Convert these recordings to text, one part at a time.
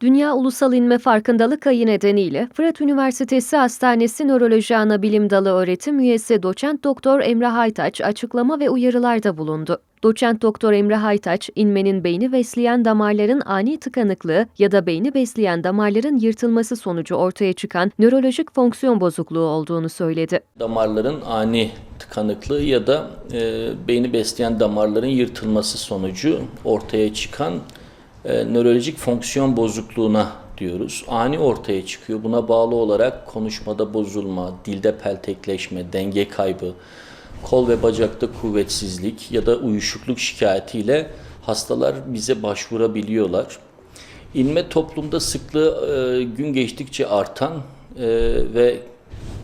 Dünya Ulusal İnme Farkındalık Ayı nedeniyle Fırat Üniversitesi Hastanesi Nöroloji Anabilim Dalı öğretim üyesi doçent doktor Emre Haytaç açıklama ve uyarılarda bulundu. Doçent doktor Emre Haytaç, inmenin beyni besleyen damarların ani tıkanıklığı ya da beyni besleyen damarların yırtılması sonucu ortaya çıkan nörolojik fonksiyon bozukluğu olduğunu söyledi. damarların ani tıkanıklığı ya da e, beyni besleyen damarların yırtılması sonucu ortaya çıkan e, nörolojik fonksiyon bozukluğuna diyoruz. Ani ortaya çıkıyor. Buna bağlı olarak konuşmada bozulma, dilde peltekleşme, denge kaybı, kol ve bacakta kuvvetsizlik ya da uyuşukluk şikayetiyle hastalar bize başvurabiliyorlar. İnme toplumda sıklığı e, gün geçtikçe artan e, ve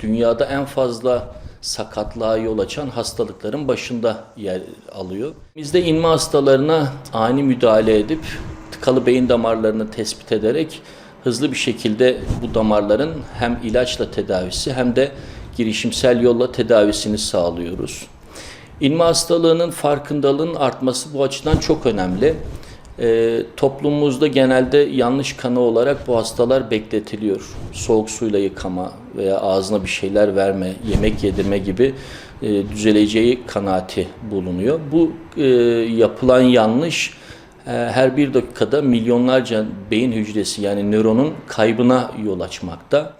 dünyada en fazla sakatlığa yol açan hastalıkların başında yer alıyor. Bizde inme hastalarına ani müdahale edip tıkalı beyin damarlarını tespit ederek hızlı bir şekilde bu damarların hem ilaçla tedavisi hem de girişimsel yolla tedavisini sağlıyoruz. İnme hastalığının farkındalığının artması bu açıdan çok önemli. Ee, toplumumuzda genelde yanlış kanı olarak bu hastalar bekletiliyor. Soğuk suyla yıkama veya ağzına bir şeyler verme, yemek yedirme gibi e, düzeleceği kanaati bulunuyor. Bu e, yapılan yanlış e, her bir dakikada milyonlarca beyin hücresi yani nöronun kaybına yol açmakta.